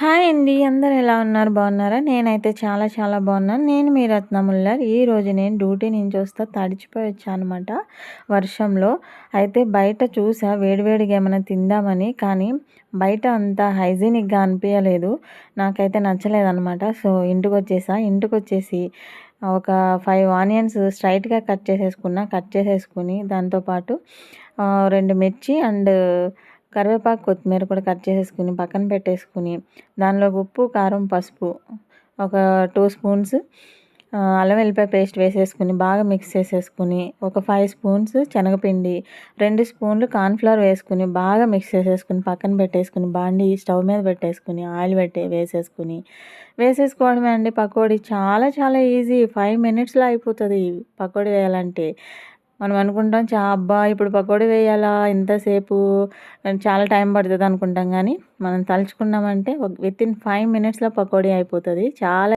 Hi అండి. అందరు ఎలా ఉన్నారు? బాగున్నారా? నేనైతే చాలా చాలా బాగున్నాను. నేను మీ రత్నముల్లర్. ఈరోజు నేను డ్యూటీ నుంచి వస్తా తడిచిపోయి వచ్చాను అనమాట వర్షంలో. అయితే బయట చూసా వేడివేడిగా ఏమైనా తిందామని కానీ బయట అంత హైజీనిక్గా అనిపించలేదు నాకైతే నచ్చలేదన్నమాట. సో ఇంటికి వచ్చేసా ఇంటికి వచ్చేసి ఒక ఫైవ్ ఆనియన్స్ స్ట్రైట్గా కట్ చేసేసుకున్నా. కట్ చేసేసుకుని దాంతోపాటు రెండు మిర్చి అండ్ కరివేపాకు కొత్తిమీర కూడా కట్ చేసేసుకుని పక్కన పెట్టేసుకుని దానిలో ఉప్పు కారం పసుపు ఒక టూ స్పూన్స్ అల్లం వెల్లిపాయ పేస్ట్ వేసేసుకుని బాగా మిక్స్ చేసేసుకుని ఒక ఫైవ్ స్పూన్స్ శనగపిండి రెండు స్పూన్లు కార్న్ఫ్లవర్ వేసుకుని బాగా మిక్స్ చేసేసుకుని పక్కన పెట్టేసుకుని బాండి స్టవ్ మీద పెట్టేసుకుని ఆయిల్ పెట్టి వేసేసుకుని. వేసేసుకోవడమే అండి పకోడీ చాలా చాలా ఈజీ ఫైవ్ మినిట్స్లో అయిపోతుంది పకోడీ వేయాలంటే. మనం అనుకుంటాం చా అబ్బా ఇప్పుడు పకోడీ వేయాలా? ఇంతసేపు చాలా టైం పడుతుంది అనుకుంటాం కానీ మనం తలుచుకున్నామంటే విత్ ఇన్ ఫైవ్ మినిట్స్లో పకోడీ అయిపోతుంది. చాలా